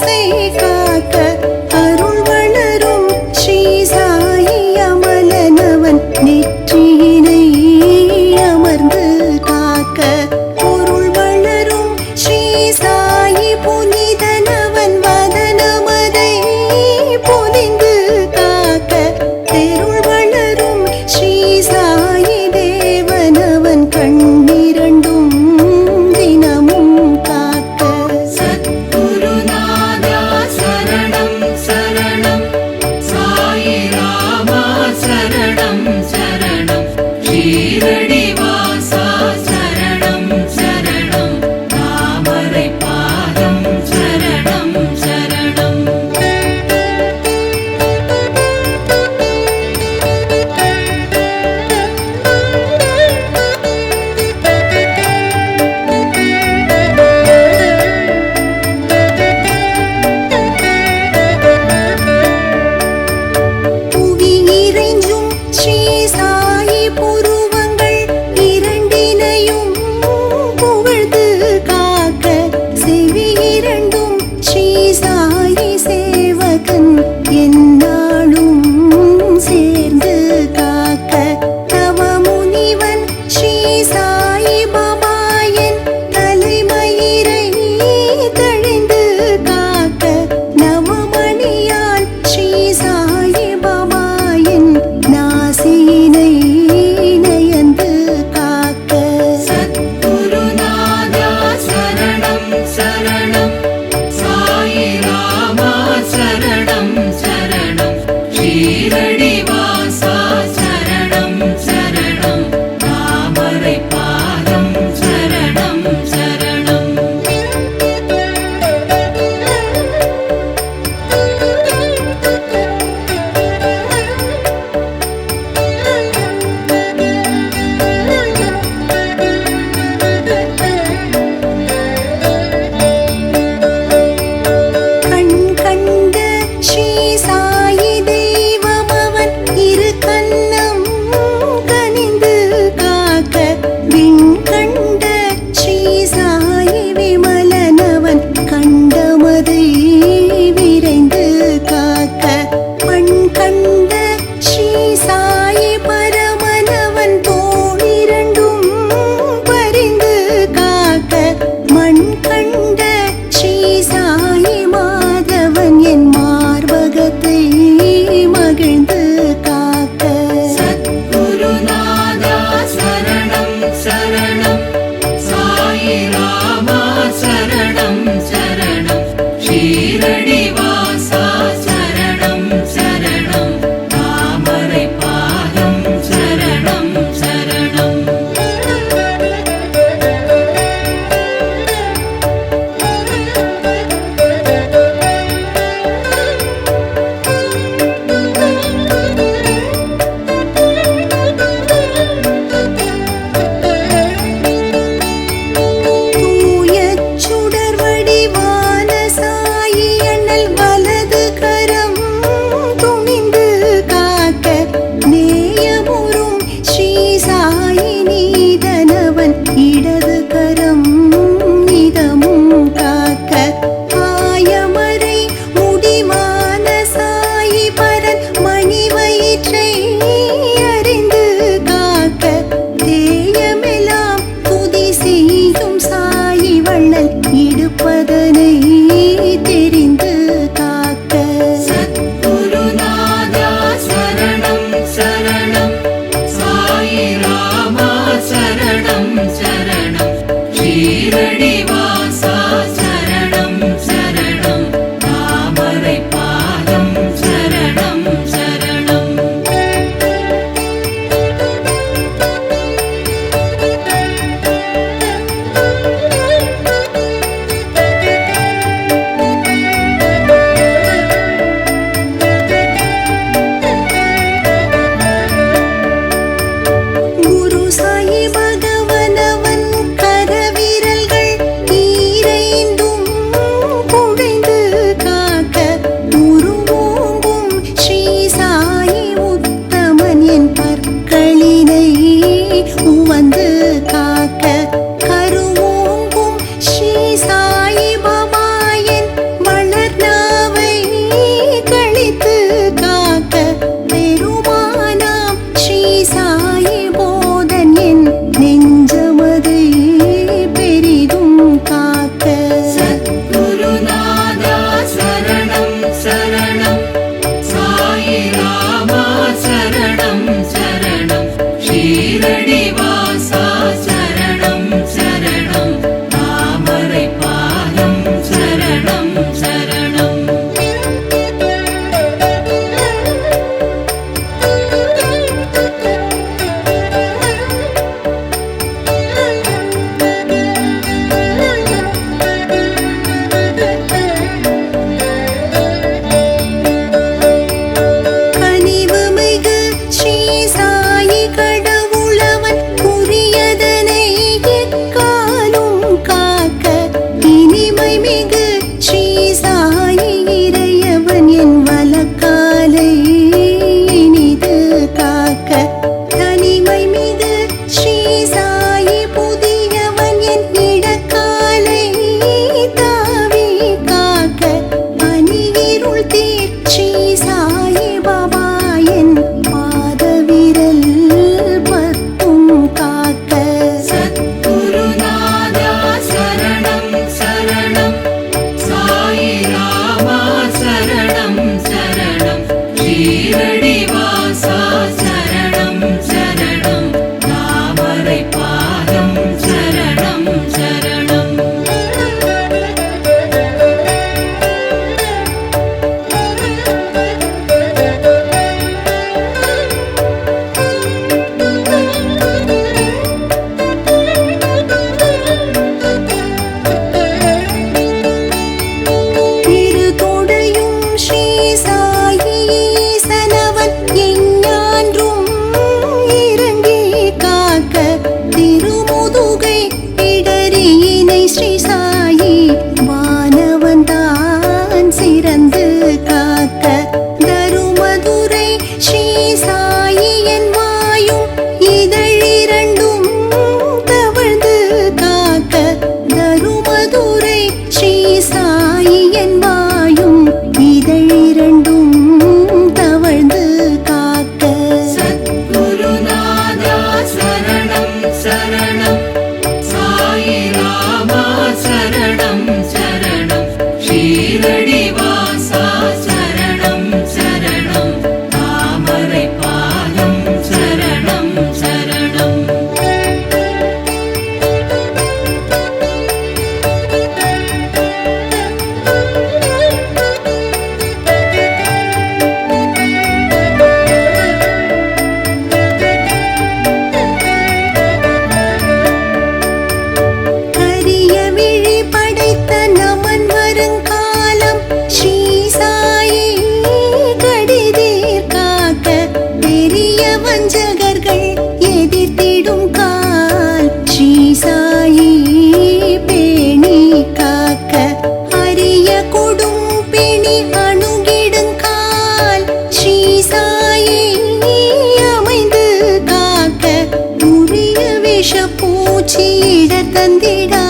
से काकर さ மிகு ஸ்ரீ சாயி இறையவன் என் வழக்க விஷ பூச்சி இட தந்திடா.